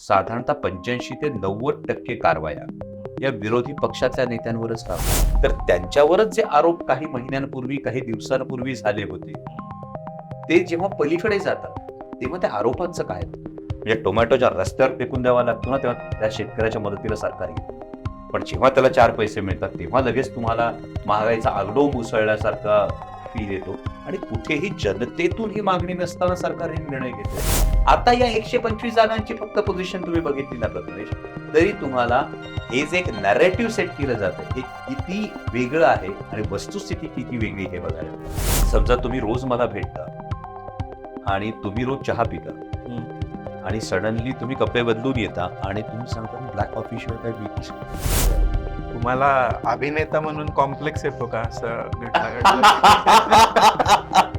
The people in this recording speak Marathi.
साधारणतः पंच्याऐंशी ते नव्वद टक्के कारवाया या विरोधी पक्षाच्या नेत्यांवरच राहतात तर त्यांच्यावरच जे आरोप काही महिन्यांपूर्वी काही दिवसांपूर्वी झाले होते ते जेव्हा पलीकडे जातात तेव्हा त्या आरोपांचं काय? म्हणजे टोमॅटोच्या रस्त्यावर फेकून द्यावा लागतो ना तेव्हा त्या शेतकऱ्याच्या मदतीला सरकार येतं पण जेव्हा त्याला चार पैसे मिळतात तेव्हा लगेच तुम्हाला महागाईचा आगडो मुसळल्यासारखा फील येतो. आणि कुठेही जनतेतून ही मागणी नसताना सरकार हे निर्णय घेते. आता या एकशे पंचवीस जागांची फक्त पोझिशन तुम्ही बघितली ना प्रथमेश तरी तुम्हाला हे जे एक नॅरेटिव्ह सेट केलं जातं हे किती वेगळं आहे आणि वस्तुस्थिती किती वेगळी हे बघायला समजा तुम्ही रोज मला भेटता आणि तुम्ही रोज चहा पिता आणि सडनली तुम्ही कपडे बदलून येता आणि तुम्ही सांगता ब्लॅक कॉफी शिवाय काय पीत नाही." तुम्हाला अभिनेता म्हणून कॉम्प्लेक्स येतो का असं घटना